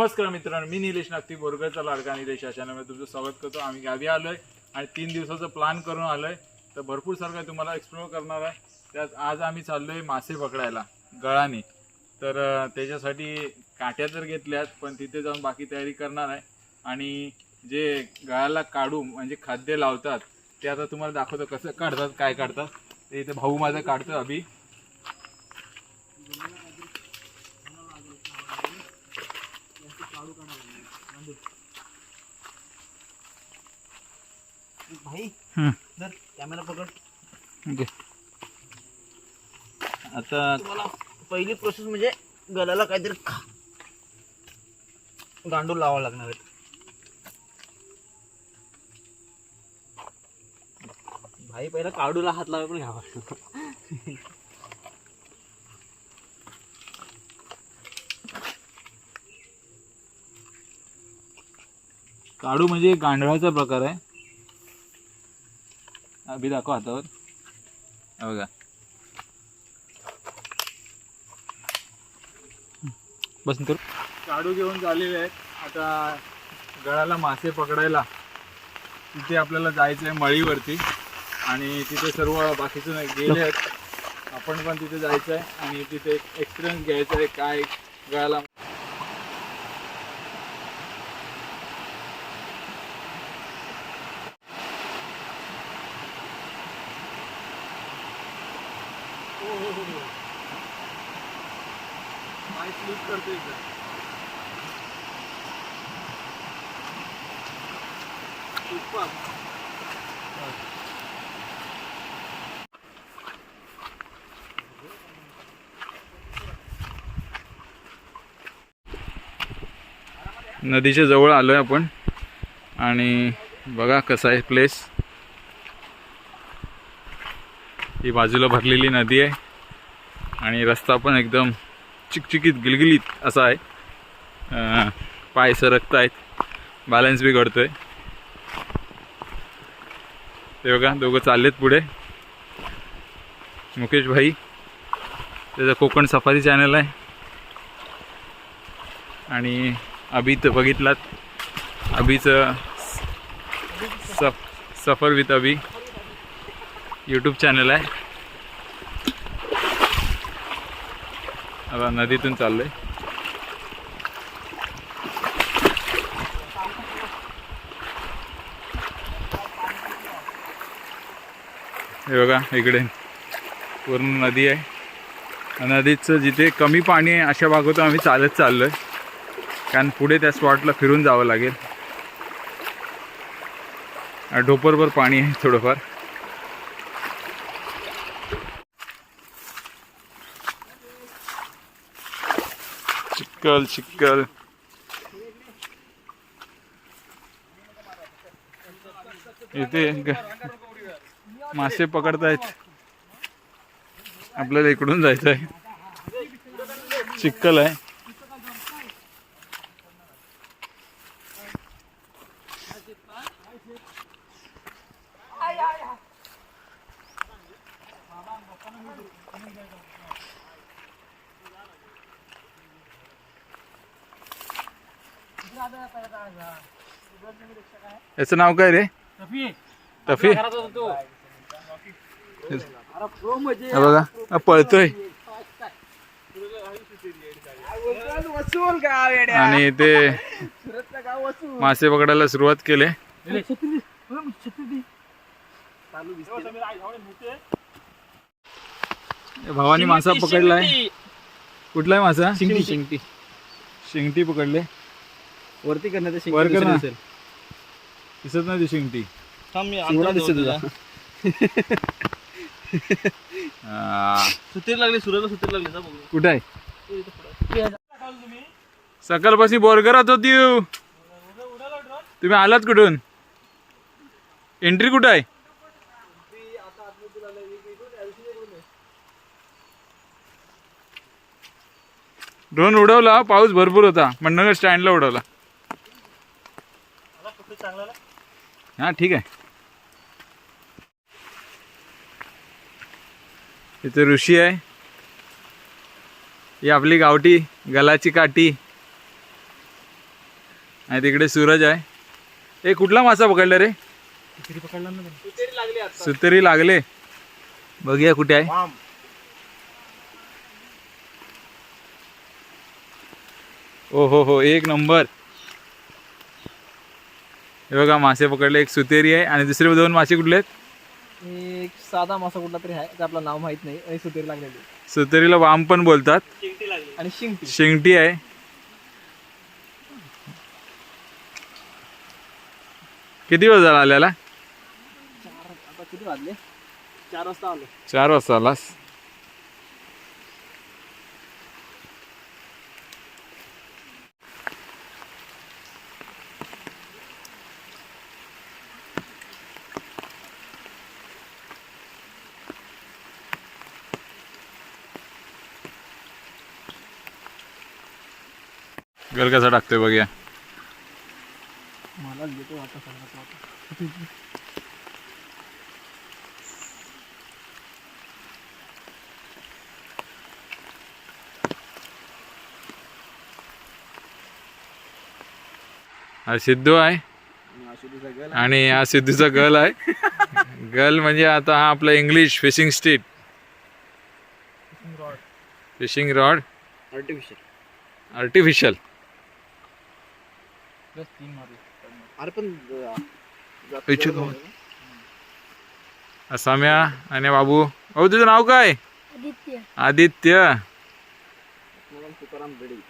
नमस्कार मित्रांनो मी निलेश नागती बोरगडचा लाडका निलेश या चॅनलमध्ये तुमचं स्वागत करतो. आम्ही गावी आलोय आणि तीन दिवसाचं प्लॅन करून आलोय. तर भरपूर सारखं तुम्हाला एक्सप्लोर करणार आहे. त्यात आज आम्ही चाललोय मासे पकडायला गळाने. तर त्याच्यासाठी काट्या तर घेतल्यात पण तिथे जाऊन बाकी तयारी करणार आहे. आणि जे गळाला काढू म्हणजे खाद्य लावतात ते आता तुम्हाला दाखवतो कसं काढतात काय काढतात. ते इथे भाऊ माझा काढतो अभि. भाई हम्म. जर कॅमेरा पकड. ओके. आता तुम्हाला पहिली प्रोसेस म्हणजे गळ्याला काहीतरी गांडूळ लावावं लागणार आहे. भाई पहिला काढूला हात लावा पण घ्यावा काढू म्हणजे गांडळाचा प्रकार आहे. अभी दाखव हातावर. बघा. बस तर काढू घेऊन झालेले आहेत. आता गळाला मासे पकडायला तिथे आपल्याला जायचं आहे मळीवरती. आणि तिथे सर्व बाकीचे गेले आहेत. आपण पण तिथे जायचं आहे आणि तिथे एक्सपिरियन्स घ्यायचा आहे काय गळाला पाय स्लिप करते इथं. नदीच्या जवळ आलोय आपण. आणि बघा कसा आहे प्लेस ही बाजूला भरलेली नदी आहे. आणि रस्ता पण एकदम चिकचिकीत गिलगिलीत असा आहे. पाय सरकत आहेत बॅलन्स बी घडतोय. ते बघा दोघं चाललेत पुढे. मुकेश भाई त्याचं कोकण सफारी चॅनल आहे. आणि अभित तर बघितलात. अभिचं सफ सफर विथ अभि. यूट्यूब चॅनल आहे. आता नदीतून चाललोय. हे बघा इकडे पूर्ण नदी आहे. नदीचं जिथे कमी पाणी आहे अशा भागातून आम्ही चालत चाललोय. कारण पुढे त्या स्पॉटला फिरून जावं लागेल. ढोपरभर पाणी आहे थोडंफार. चिक्कल चिक्कल. इथे ग- मासे पकडतायत. आपल्याला इकडून जायचं आहे चिक्कल आहे. याचं नाव काय रे? तफी हा बघा हा पळतोय. आणि ते मासे पकडायला सुरुवात केले. भावानी मासा पकडलाय कुठलाय मासा? शिंगटी शिंगटी शिंगटी पकडले. वरती करण्याचं वर. असेल दिसत नाही ती शिंगटी शिवडा दिसतो तुझा हा. सुतीर लागली सुराला सुतीर लागली जा बघू. कुठं आहे? सकाळपासून बोरगरात होती. तुम्ही. आलात कुठून? एंट्री कुठं आहे? ड्रोन उडवला पाऊस भरपूर होता. मंडणगड स्टँडला उडवला. हा ठीक आहे. इथे ऋषी आहे. ही आपली गावठी गलाची काठी. आणि तिकडे सूरज आहे. ए कुठला मासा पकडला रे? सुतेरी लागली. आता सुतरी लागले बघूया कुठे आहे. ओ हो हो एक नंबर. हे बघा मासे पकडले एक सुतेरी आहे आणि दुसरे दोन मासे कुठले आहेत? एक साधा मासा कुठला तरी आहे आपलं नाव माहीत नाही आणि सुतेरी लागलेली सुतेरीला वाम पण बोलतात. आणि शिंगटी. शेंगटी आहे. किती वेळ झाला आल्याला? आता किती वाजले? चार वाजता आलो. चार वाजता आलास. गल कसा टाकतोय बघूया मला घेतो आता. हा सिद्धू आहे? आणि हा सिद्धूचा गर्ल आहे. गर्ल म्हणजे आता हा आपला English fishing street fishing rod artificial artificial तीन अरे पण इच्छुक आहोत. साम्या आणि बाबू. अहो तुझं नाव काय? आदित्य. आदित्य. मला तुकाराम बेडे.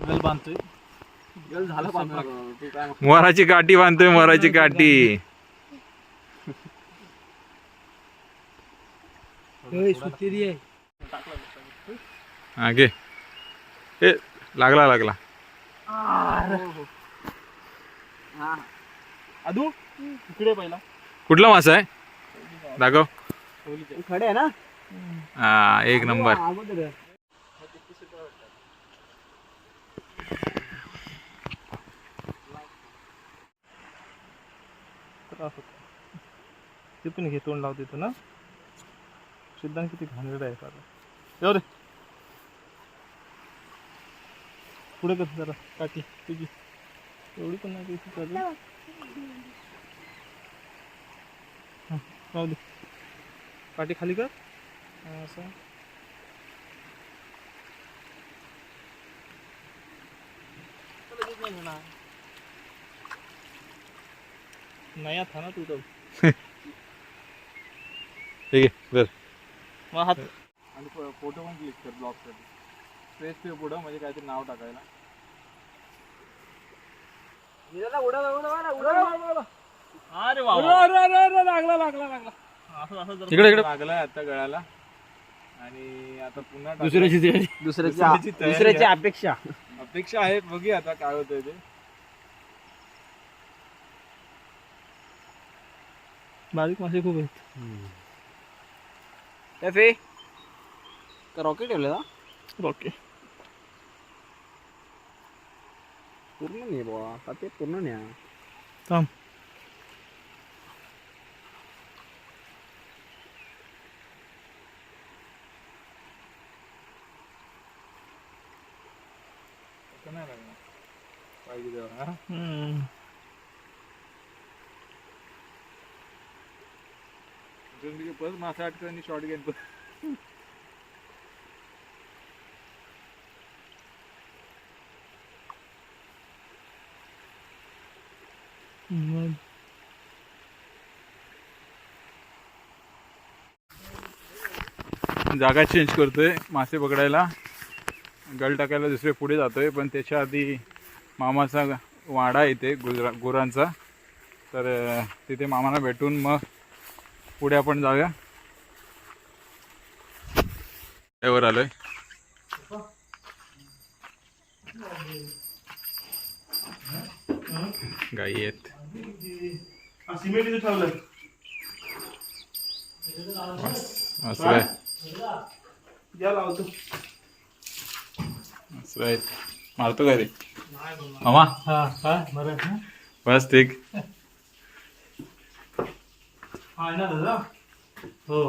गल बांधतोय. गल झाला बांधून तू काय मोराची काठी बांधतोय मोराची काठी. सुतेरी आहे. हा घे. ए लागला लागला. अदू इकडे पहिला. कुठला मासा आहे? दाखव. खडे आहे ना? हा एक नंबर. अगोदर त्रास होतो ते पण घे तोंड लावते तू ना. सिद्धांत किती घाणेरडा आहे फार जाऊ दे. पुढे कर जरा काठी तुझी. एवढी पण नाही. हं, राहू दे. काठी खाली कर. असं. नया था ना तू तो ठीक आहे बर मग हात. आणि फोटो पण क्लिक कर ब्लॉगसाठी स्पेस पे पुढं म्हणजे काहीतरी नाव टाकायला. अरे वा लागला लागला लागला. असं असं जरा इकडे इकडे. लागलाय आता गळाला. आणि आता पुन्हा. दुसऱ्याची दुसऱ्याची तयारी दुसऱ्याची आहे. अपेक्षा. अपेक्षा आहे बघूया आता काय होतंय ते. बारीक मासे खूप आहेत. रॉकेट ठेवले ना रॉकेट पूर्ण नाही बुवा आता ते पूर्ण नाही थांब असं नाही लागणार पाहिजे तेव्हा हा? अजून तिथे परत मासा अटकन आणि मग जागा चेंज करतोय मासे पकडायला. गळ टाकायला दुसरे पुढे जातोय पण त्याच्या आधी मामाचा वाडा येते गुजरा गुरांचा. तर तिथे मामाला भेटून मग पुढे आपण जाऊया. वर आलोय? गाई आहेत. सिमेंट इथे ठेवलं असं आहे लावतो असं आहे मारतो काय रे मामा बस ठीक हो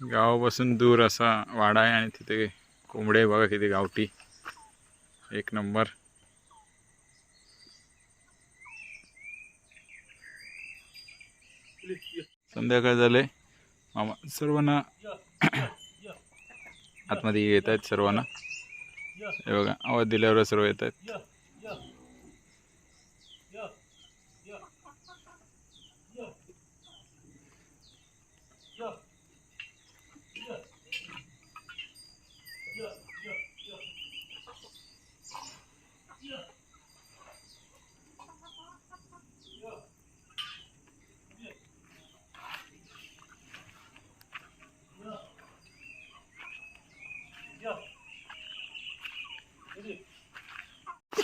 गावापासून दूर असा वाडा आहे आणि तिथे कोंबडे बघा किती गावठी. एक नंबर. संध्याकाळ झाले. मामा सर्वांना आतमध्ये येत आहेत सर्वांना. हे बघा आवाज दिल्यावर सर्व येत आहेत.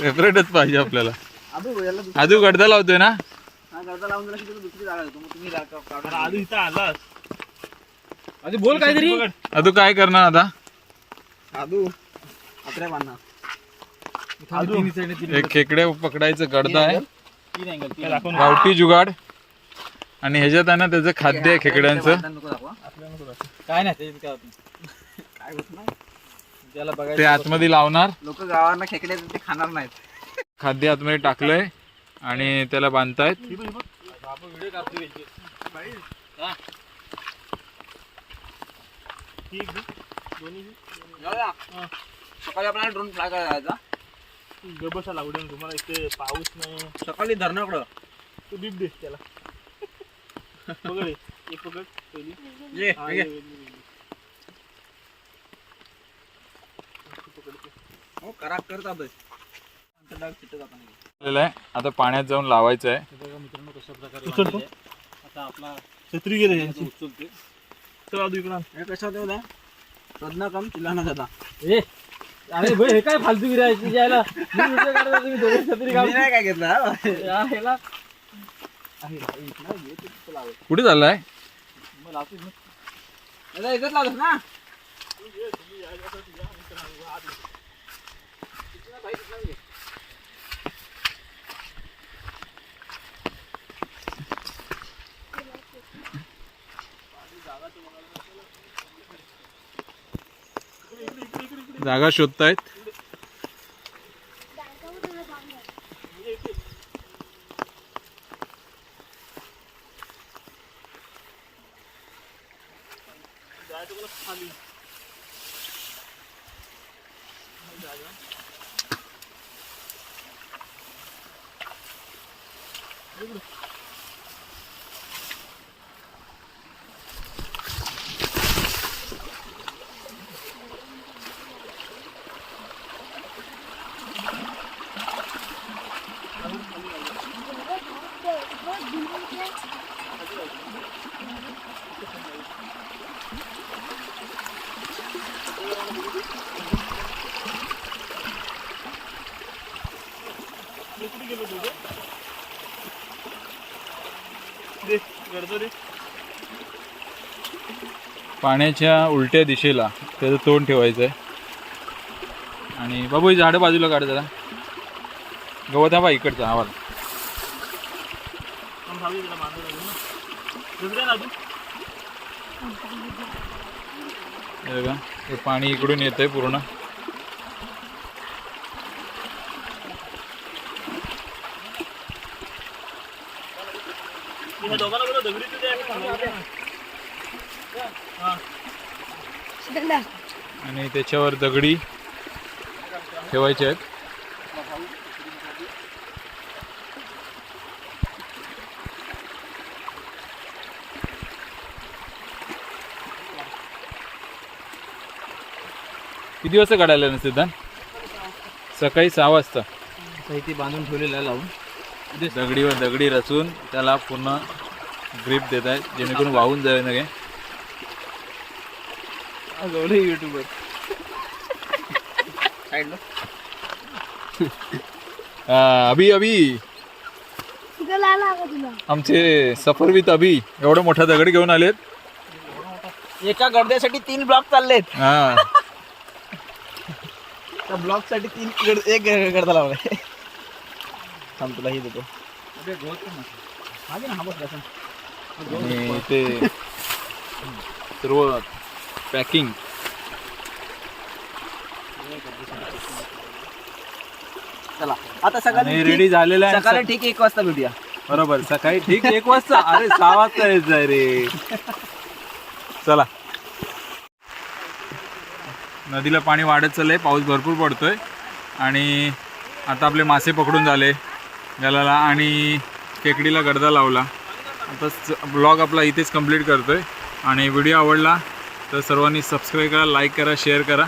सेपरेटच पाहिजे आपल्याला. आजू गडदा लावतोय ना? हा गर्दा लावून दिला की तुला दुसरी जागा देतो. मग तुम्ही राखा- काढून आधी इथं आलास आधी बोल काहीतरी. आजू काय करणार आता? आदू अत्र्या बांधणार. आदू. तिन्ही side ने तीन एक खेकडे पकडायचं गडदा आहे. तीन तीन. गावठी जुगाड. आणि ह्याच्यात आहे ना त्याचं खाद्य आहे खेकड्यांचं. नको दाखवा. आपल्याला नको दाखव. काय नाही त्याच्यात काय होत नाही काय होत नाही. त्याला ते आतमध्ये लावणार. लोक गावांना खेकडे ते खाणार नाहीत. खाद्य आतमध्ये टाकलंय आणि त्याला बांधतायत. सकाळी आपल्याला ड्रोन बसा तुम्हाला इथे पाऊस नाही. सकाळी धरणाकडं तू बीप दे त्याला. पकड. एक पकड पहिली ये हा, ये. ये, ये, ये. तू पकडते. हो करा करत आहे. आता पाण्यात जाऊन लावायचं आहे हे मित्रांनो कशा प्रकारे. आता आपला छत्री गेले उचलते. चल इकडं. हे रत्ना कम अरे भाई हे काय फालतू गिरायची तुम्ही दोघे छत्री नाही काय घेतलं. हा. कुठे चाललाय? मग लावतोच ना. दादा, इथंच लावतोस ना जागा शोधतायत दे गडदं दे पाण्याच्या उलट्या दिशेला त्याचं तोंड ठेवायचं आहे आणि बाबू ही झाडं बाजूला काढ जरा. गवत हा बा इकडचा आवाज. हे बघा हे पाणी इकडून येतंय पूर्ण. दोघांना आणि त्याच्यावर दगडी ठेवायचे आहेत. किती वाजता काढायला ना सिद्धांत? सकाळी सहा वाजता. इथे बांधून ठेवलेलं आहे लावून. दगडीवर दगडी रचून त्याला पूर्ण ग्रीप देत आहेत जेणेकरून वाहून जावे नये युट्यूबर साईडला आ, अभि अभि. आमचे सफर विथ अभि एवढं मोठा दगड घेऊन आलेत. एका गडद्यासाठी तीन ब्लॉक चाललेत. हा. त्या ब्लॉकसाठी तीन गड- एक ग- गडदा लावलाय. थांब तुला हे देतो. आणि ते सर्व पॅकिंग चला. आता सकाळी रेडी झालेला आहे. सकाळी ठीक एक वाजता भेटूया. बरोबर. सकाळी ठीक एक वाजता. अरे सहा वाजता यायचं रे. चला. नदीला पाणी वाढत चाललंय. पाऊस भरपूर पडतोय. आणि आता आपले मासे पकडून झाले. गलाला आणि खेकडीला गडदा लावला. आता ब्लॉग आपला इथेच कंप्लीट करतोय. आणि व्हिडिओ आवडला तर सर्वांनी सबस्क्राईब करा लाईक करा शेअर करा.